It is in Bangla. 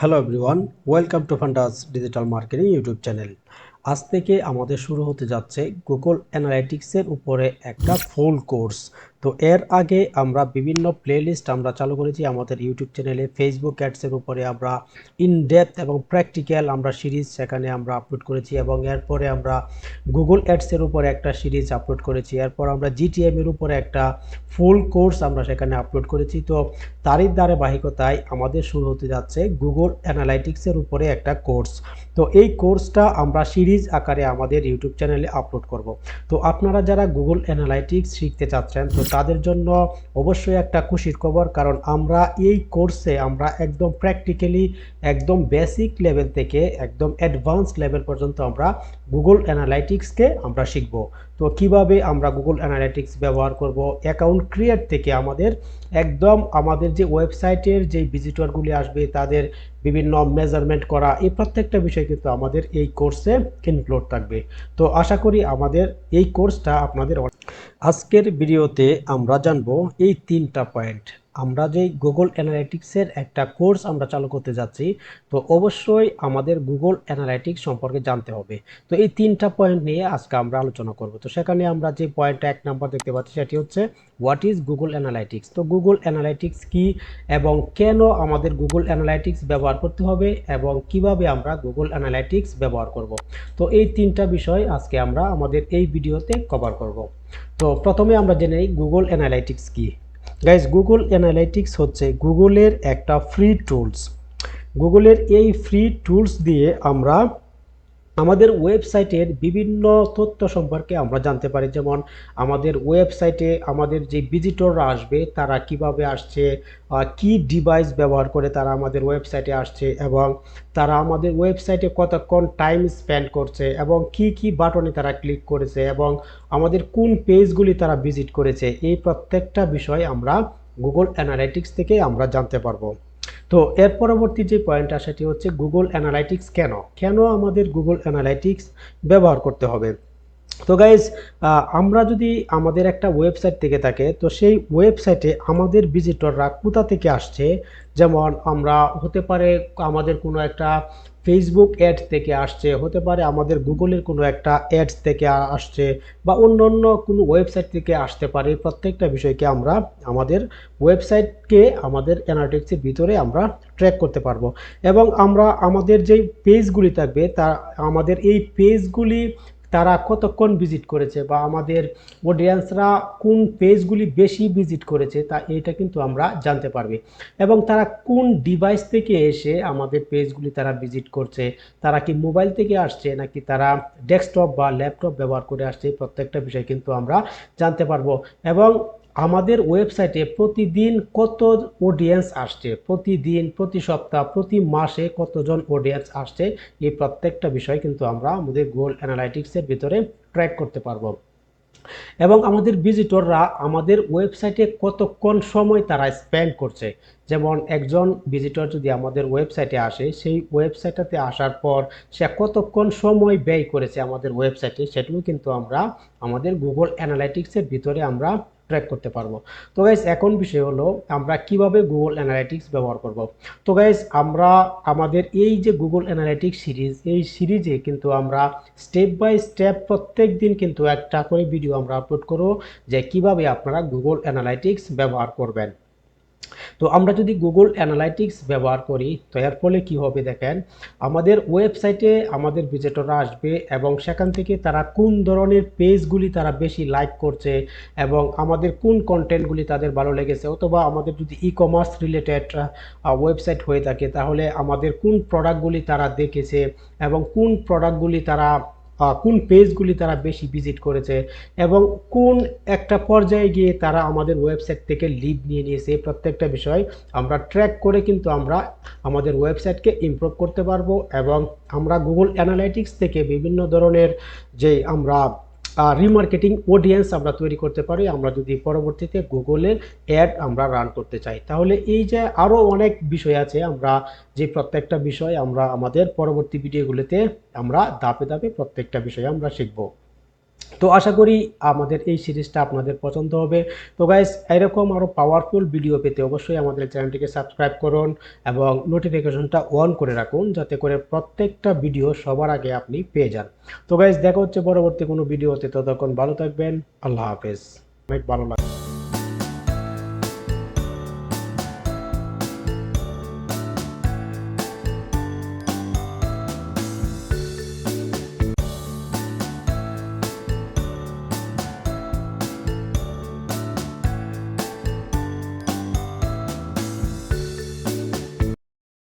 Hello everyone welcome to Fundas digital marketing YouTube channel আজ থেকে আমাদের শুরু হতে যাচ্ছে গুগল অ্যানালাইটিক্সের উপরে একটা ফুল কোর্স তো এর আগে আমরা বিভিন্ন প্লেলিস্ট আমরা চালু করেছি আমাদের ইউটিউব চ্যানেলে ফেসবুক অ্যাডসের উপরে আমরা ইন ডেপথ এবং প্র্যাকটিক্যাল আমরা সিরিজ সেখানে আমরা আপলোড করেছি এবং এরপরে আমরা গুগল অ্যাডসের উপরে একটা সিরিজ আপলোড করেছি। এরপর আমরা জিটিএম এর উপরে একটা ফুল কোর্স আমরা সেখানে আপলোড করেছি। তো তারই ধারাবাহিকতায় আমাদের শুরু হতে যাচ্ছে গুগল অ্যানালাইটিক্সের উপরে একটা কোর্স তো এই কোর্সটা আমরা সিরিজ আকারে আমাদের ইউটিউব চ্যানেলে আপলোড করব। তো আপনারা যারা গুগল অ্যানালাইটিক্স শিখতে চাচ্ছেন, তো তাদের জন্য অবশ্যই একটা খুশির খবর, কারণ আমরা এই কোর্সে আমরা একদম প্র্যাকটিক্যালি একদম বেসিক লেভেল থেকে একদম অ্যাডভান্স লেভেল পর্যন্ত আমরা গুগল অ্যানালাইটিক্সকে আমরা শিখব। তো কীভাবে আমরা গুগল অ্যানালিটিক্স ব্যবহার করব? অ্যাকাউন্ট ক্রিয়েট থেকে আমাদের একদম আমাদের যে ওয়েবসাইটের যে ভিজিটরগুলি আসবে, তাদের বিভিন্ন মেজারমেন্ট করা, এই প্রত্যেকটা বিষয় কিন্তু আমাদের এই কোর্সে ইনক্লুড থাকবে। তো আশা করি আমাদের এই কোর্সটা আপনাদের আজকের ভিডিওতে আমরা জানব এই তিনটা পয়েন্ট আমরা যে গুগল অ্যানালাইটিক্সের একটা কোর্স আমরা চালু করতে যাচ্ছি, তো অবশ্যই আমাদের গুগল অ্যানালাইটিক্স সম্পর্কে জানতে হবে। তো এই তিনটা পয়েন্ট নিয়ে আজকে আমরা আলোচনা করব। তো সেখানে আমরা যে পয়েন্টটা এক নাম্বার দেখতে পাচ্ছি, সেটি হচ্ছে হোয়াট ইজ গুগল অ্যানালাইটিক্স তো গুগল অ্যানালাইটিক্স কি এবং কেন আমাদের গুগল অ্যানালাইটিক্স ব্যবহার করতে হবে এবং কীভাবে আমরা গুগল অ্যানালাইটিক্স ব্যবহার করব? তো এই তিনটা বিষয় আজকে আমরা আমাদের এই ভিডিওতে কভার করব। তো প্রথমে আমরা জেনে নিই গুগল অ্যানালাইটিক্স কি। গাইজ গুগল অ্যানালাইটিক্স হচ্ছে গুগলের একটা ফ্রি টুলস গুগলের এই ফ্রি টুলস দিয়ে আমরা আমাদের ওয়েবসাইটের বিভিন্ন তথ্য সম্পর্কে আমরা জানতে পারি। যেমন আমাদের ওয়েবসাইটে আমাদের যে ভিজিটররা আসবে, তারা কীভাবে আসছে কি ডিভাইস ব্যবহার করে তারা আমাদের ওয়েবসাইটে আসছে এবং তারা আমাদের ওয়েবসাইটে কতক্ষণ টাইম স্পেন্ড করছে এবং কি কি বাটনে তারা ক্লিক করেছে এবং আমাদের কোন পেজগুলি তারা ভিজিট করেছে, এই প্রত্যেকটা বিষয় আমরা গুগল অ্যানালাইটিক্স থেকে আমরা জানতে পারব। তো এর পরবর্তী যে পয়েন্টটা সেটি হচ্ছে গুগল অ্যানালাইটিক্স কেন? কেন আমাদের গুগল অ্যানালাইটিক্স ব্যবহার করতে হবে? তো গাইজ আমরা যদি আমাদের একটা ওয়েবসাইট থেকে থাকে, তো সেই ওয়েবসাইটে আমাদের ভিজিটররা কোথা থেকে আসছে? যেমন আমরা হতে পারে আমাদের কোনো একটা ফেসবুক অ্যাড থেকে আসছে, হতে পারে আমাদের গুগলের কোনো একটা অ্যাডস থেকে আসছে বা অন্য অন্য কোনো ওয়েবসাইট থেকে আসতে পারে। প্রত্যেকটা বিষয়কে আমরা আমাদের ওয়েবসাইটকে আমাদের অ্যানালিটিক্সের ভিতরে আমরা ট্র্যাক করতে পারব। এবং আমরা আমাদের যেই পেজগুলি থাকবে, তা আমাদের এই পেজগুলি তারা কতক্ষণ ভিজিট করেছে বা আমাদের অডিয়েন্সরা কোন পেজগুলি বেশি ভিজিট করেছে তা এটা কিন্তু আমরা জানতে পারবে। এবং তারা কোন ডিভাইস থেকে এসে আমাদের পেজগুলি তারা ভিজিট করছে, তারা কি মোবাইল থেকে আসছে নাকি তারা ডেস্কটপ বা ল্যাপটপ ব্যবহার করে আসছে, প্রত্যেকটা বিষয় কিন্তু আমরা জানতে পারব। এবং আমাদের ওয়েবসাইটে প্রতিদিন কত অডিয়েন্স আসছে? প্রতিদিন, প্রতি সপ্তাহ, প্রতি মাসে কতজন অডিয়েন্স আসছে? এই প্রত্যেকটা বিষয় কিন্তু আমরা আমাদের গুগল অ্যানালাইটিক্সের ভিতরে ট্র্যাক করতে পারব। এবং আমাদের ভিজিটররা আমাদের ওয়েবসাইটে কতক্ষণ সময় তারা স্পেন্ড করছে? যেমন একজন ভিজিটর যদি আমাদের ওয়েবসাইটে আসে, সেই ওয়েবসাইটটাতে আসার পর সে কতক্ষণ সময় ব্যয় করেছে আমাদের ওয়েবসাইটে, সেটিও কিন্তু আমরা আমাদের গুগল অ্যানালাইটিক্সের ভিতরে আমরা ট্র্যাক করতে পারব। তো গাইজ এখন বিষয় হলো, আমরা কীভাবে গুগল অ্যানালাইটিক্স ব্যবহার করব? তো গাইজ আমরা আমাদের এই যে গুগল অ্যানালাইটিক্স সিরিজ এই সিরিজে কিন্তু আমরা স্টেপ বাই স্টেপ প্রত্যেক দিন কিন্তু একটা করে ভিডিও আমরা আপলোড করব, যে কীভাবে আপনারা গুগল অ্যানালাইটিক্স ব্যবহার করবেন। তো আমরা যদি গুগল অ্যানালাইটিক্স ব্যবহার করি, তো এর ফলে কী হবে দেখেন, আমাদের ওয়েবসাইটে আমাদের ভিজিটররা আসবে এবং সেখান থেকে তারা কোন ধরনের পেজগুলি তারা বেশি লাইক করছে এবং আমাদের কোন কন্টেন্টগুলি তাদের ভালো লেগেছে, অথবা আমাদের যদি ই কমার্স রিলেটেড ওয়েবসাইট হয়ে থাকে, তাহলে আমাদের কোন প্রোডাক্টগুলি তারা দেখেছে এবং কোন প্রোডাক্টগুলি তারা কোন পেজগুলি তারা বেশি ভিজিট করেছে এবং কোন একটা পর্যায়ে গিয়ে তারা আমাদের ওয়েবসাইট থেকে লিড নিয়ে নিয়েছে প্রত্যেকটা বিষয় আমরা ট্র্যাক করে কিন্তু আমরা আমাদের ওয়েবসাইটকে ইমপ্রুভ করতে পারব এবং আমরা গুগল অ্যানালাইটিক্স থেকে বিভিন্ন ধরনের যে আমরা রিমার্কেটিং অডিয়েন্স আমরা তৈরি করতে পারি। আমরা যদি পরবর্তীতে গুগলের অ্যাড আমরা রান করতে চাই। তাহলে এই যে আরও অনেক বিষয় আছে, আমরা যে প্রত্যেকটা বিষয় আমরা আমাদের পরবর্তী ভিডিওগুলোতে আমরা ধাপে ধাপে প্রত্যেকটা বিষয় আমরা শিখব। তো আশা করি আমাদের এই সিরিজটা আপনাদের পছন্দ হবে। তো গাইজ এরকম আরও পাওয়ারফুল ভিডিও পেতে অবশ্যই আমাদের চ্যানেলটিকে সাবস্ক্রাইব করুন এবং নোটিফিকেশনটা অন করে রাখুন যাতে করে প্রত্যেকটা ভিডিও সবার আগে আপনি পেয়ে যান। তো গাইজ দেখা হচ্ছে পরবর্তী কোনো ভিডিওতে ততক্ষণ ভালো থাকবেন। আল্লাহ হাফেজ। অনেক ভালো লাগে